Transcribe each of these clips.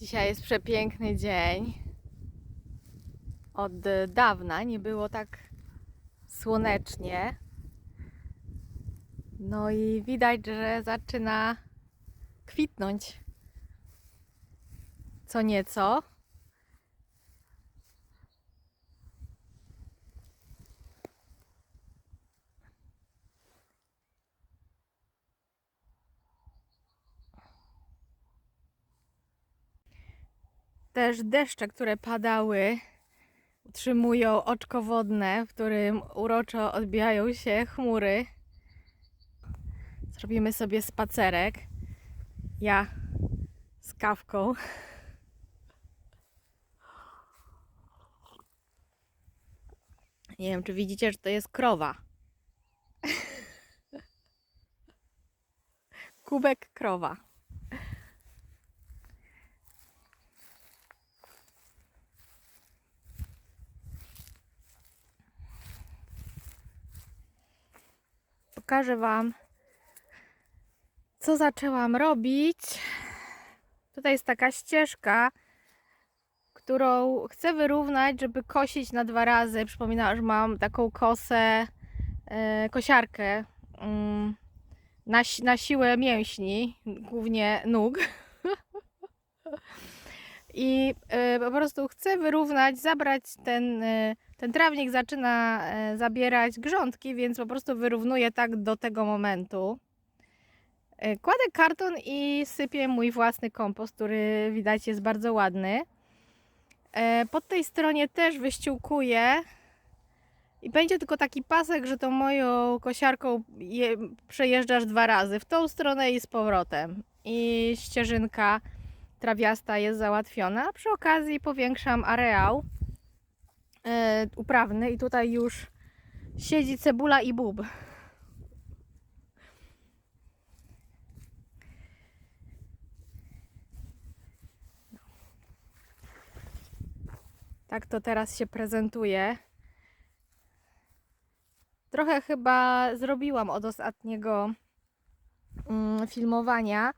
Dzisiaj jest przepiękny dzień. Od dawna nie było tak słonecznie. No i widać, że zaczyna kwitnąć co nieco. Też deszcze, które padały, utrzymują oczko wodne, w którym uroczo odbijają się chmury. Zrobimy sobie spacerek. Ja z kawką. Nie wiem, czy widzicie, że to jest krowa. Kubek krowa. Pokażę Wam, co zaczęłam robić. Tutaj jest taka ścieżka, którą chcę wyrównać, żeby kosić na dwa razy. Przypominam, że mam taką kosę, e, kosiarkę mm, na, na siłę mięśni, głównie nóg. I e, po prostu chcę wyrównać, zabrać ten, e, ten trawnik zaczyna e, zabierać grządki, więc po prostu wyrównuję tak do tego momentu. Kładę karton i sypię mój własny kompost, który widać jest bardzo ładny. Po tej stronie też wyściółkuję i będzie tylko taki pasek, że tą moją kosiarką je, przejeżdżasz dwa razy w tą stronę i z powrotem. I ścieżynka trawiasta jest załatwiona. Przy okazji powiększam areał e, uprawny i tutaj już siedzi cebula i bób. Tak to teraz się prezentuje. Trochę chyba zrobiłam od ostatniego mm, filmowania.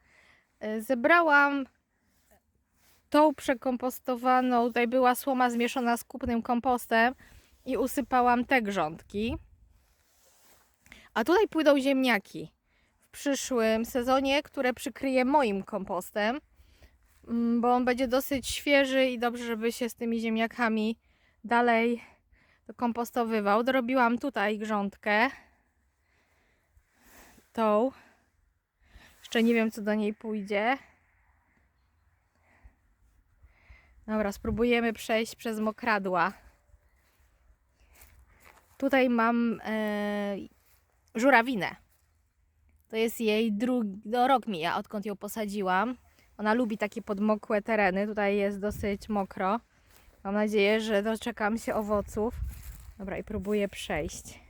E, Zebrałam tą przekompostowaną, tutaj była słoma zmieszana z kupnym kompostem i usypałam te grządki. A tutaj pójdą ziemniaki w przyszłym sezonie, które przykryję moim kompostem, mm, bo on będzie dosyć świeży i dobrze, żeby się z tymi ziemniakami dalej kompostowywał. Dorobiłam tutaj grządkę. Tą. Jeszcze nie wiem, co do niej pójdzie. Dobra, spróbujemy przejść przez mokradła. Tutaj mam e, żurawinę. To jest jej drugi, no rok mija, odkąd ją posadziłam. Ona lubi takie podmokłe tereny. Tutaj jest dosyć mokro. Mam nadzieję, że doczekam się owoców. Dobra, i próbuję przejść.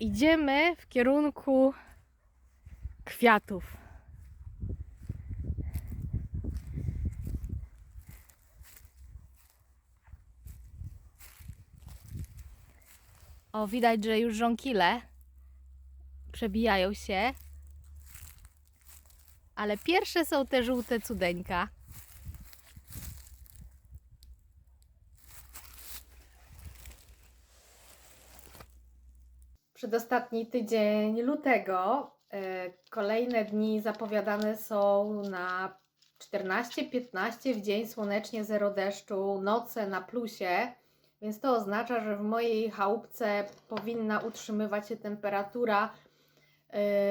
Idziemy w kierunku kwiatów. O, widać, że już żonkile przebijają się. Ale pierwsze są te żółte cudeńka. Przedostatni tydzień lutego. e, Kolejne dni zapowiadane są na 14-15 w dzień słonecznie, zero deszczu, noce na plusie. Więc to oznacza, że w mojej chałupce powinna utrzymywać się temperatura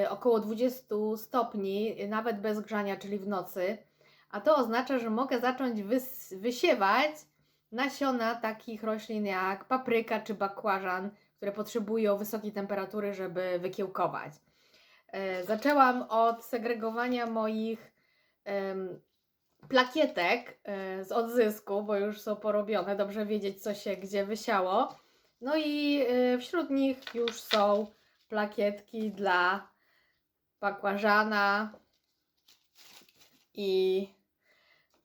y, około 20 stopni, nawet bez grzania, czyli w nocy. A to oznacza, że mogę zacząć wys- wysiewać nasiona takich roślin jak papryka czy bakłażan, które potrzebują wysokiej temperatury, żeby wykiełkować. Y, Zaczęłam od segregowania moich plakietek e, z odzysku, bo już są porobione, dobrze wiedzieć, co się gdzie wysiało. No i e, wśród nich już są plakietki dla bakłażana i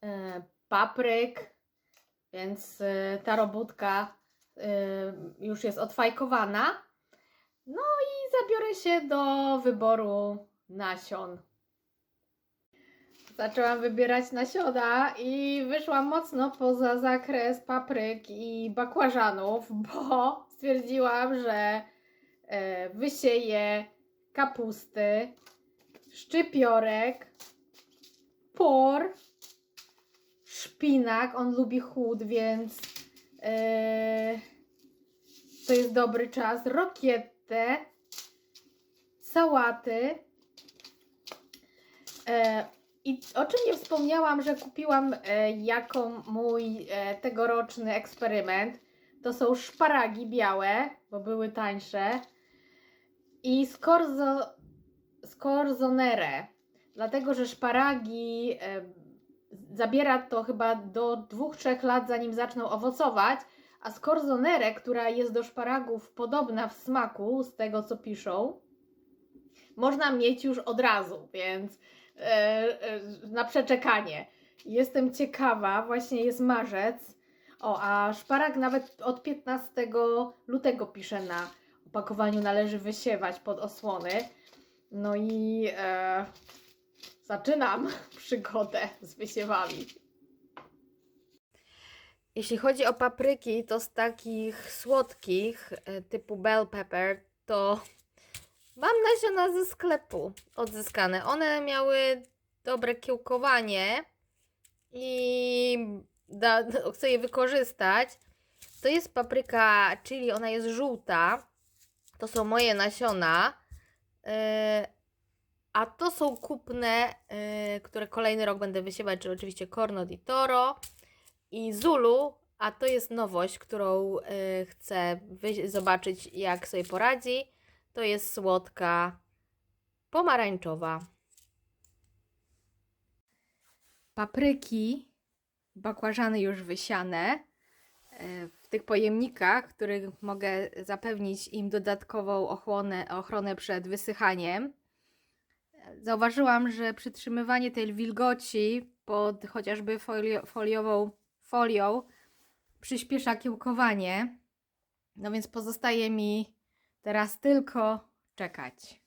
e, papryk, więc e, ta robótka już jest odfajkowana. No i zabiorę się do wyboru nasion. Zaczęłam wybierać nasiona i wyszłam mocno poza zakres papryk i bakłażanów, bo stwierdziłam, że e, wysieję kapusty, szczypiorek, por, szpinak. On lubi chłód, więc to jest dobry czas. Rokietę, sałaty. E, I o czym nie wspomniałam, że kupiłam e, jako mój tegoroczny eksperyment, to są szparagi białe, bo były tańsze i scorzo, scorzonere, dlatego że szparagi zabiera to chyba do 2-3 lat zanim zaczną owocować, a scorzonere, która jest do szparagów podobna w smaku, z tego co piszą, można mieć już od razu, więc e, e, na przeczekanie. Jestem ciekawa, właśnie jest marzec. O, a szparag nawet od 15 lutego pisze na opakowaniu należy wysiewać pod osłony. No i e, zaczynam przygodę z wysiewami. Jeśli chodzi o papryki, to z takich słodkich e, typu bell pepper, to mam nasiona ze sklepu odzyskane. One miały dobre kiełkowanie i da, chcę je wykorzystać. To jest papryka chili, ona jest żółta. To są moje nasiona. Yy, a to są kupne, yy, które kolejny rok będę wysiewać, czyli oczywiście Corno di Toro i Zulu, a to jest nowość, którą yy, chcę zobaczyć, jak sobie poradzi. To jest słodka pomarańczowa. Papryki, bakłażany już wysiane e, w tych pojemnikach, których mogę zapewnić im dodatkową ochronę, ochronę przed wysychaniem. Zauważyłam, że przytrzymywanie tej wilgoci pod chociażby folio, foliową folią przyspiesza kiełkowanie. No więc pozostaje mi teraz tylko czekać.